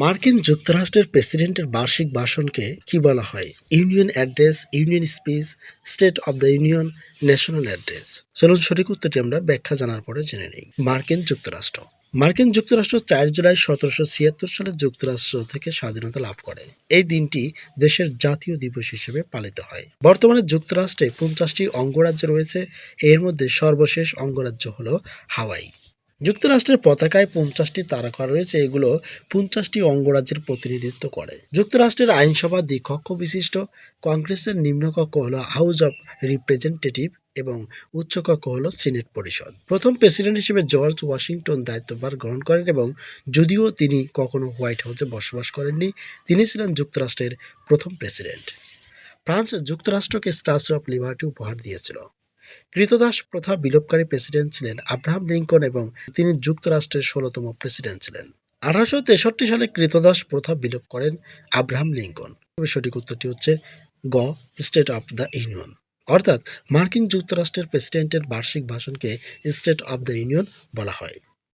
মার্কিন যুক্তরাষ্ট্রের প্রেসিডেন্টের বার্ষিক ভাষণকে কি বলা হয়? Union address, union speech state of the union, national address. চলুন সঠিক উত্তরটি আমরা ব্যাখ্যা জানার পরে জেনে নিই। মার্কিন যুক্তরাষ্ট্র। মার্কিন যুক্তরাষ্ট্র চার জুলাই সতেরোশো ছিয়াত্তর সালে যুক্তরাষ্ট্র থেকে স্বাধীনতা লাভ করে। এই দিনটি দেশের জাতীয় দিবস হিসেবে পালিত হয়। বর্তমানে যুক্তরাষ্ট্রে পঞ্চাশটি অঙ্গরাজ্য রয়েছে। এর মধ্যে সর্বশেষ অঙ্গরাজ্য হল হাওয়াই। যুক্তরাষ্ট্রের পতাকায় পঞ্চাশটি তারকা রয়েছে, এগুলো পঞ্চাশটি অঙ্গরাজ্যের প্রতিনিধিত্ব করে। যুক্তরাষ্ট্রের আইনসভা দ্বিকক্ষ বিশিষ্ট, কংগ্রেসের নিম্নকক্ষ হল হাউস অব রিপ্রেজেন্টেটিভ এবং উচ্চকক্ষ হল সিনেট পরিষদ। প্রথম প্রেসিডেন্ট হিসেবে জর্জ ওয়াশিংটন দায়িত্বভার গ্রহণ করেন এবং যদিও তিনি কখনো হোয়াইট হাউসে বসবাস করেননি, তিনি ছিলেন যুক্তরাষ্ট্রের প্রথম প্রেসিডেন্ট। ফ্রান্স যুক্তরাষ্ট্রকে স্ট্যাচু অফ লিবার্টি উপহার দিয়েছিল। কৃতদাস প্রথা বিলোপকারী প্রেসিডেন্ট ছিলেন আব্রাহাম লিঙ্কন এবং তিনি যুক্তরাষ্ট্রের ষোলোতম প্রেসিডেন্ট ছিলেন। আঠারোশো তেষট্টি সালে কৃতদাস প্রথা বিলোপ করেন আব্রাহাম লিঙ্কন। সঠিক উত্তরটি হচ্ছে গ, স্টেট অফ দ্য ইউনিয়ন। অর্থাৎ মার্কিন যুক্তরাষ্ট্রের প্রেসিডেন্টের বার্ষিক ভাষণকে স্টেট অফ দ্য ইউনিয়ন বলা হয়।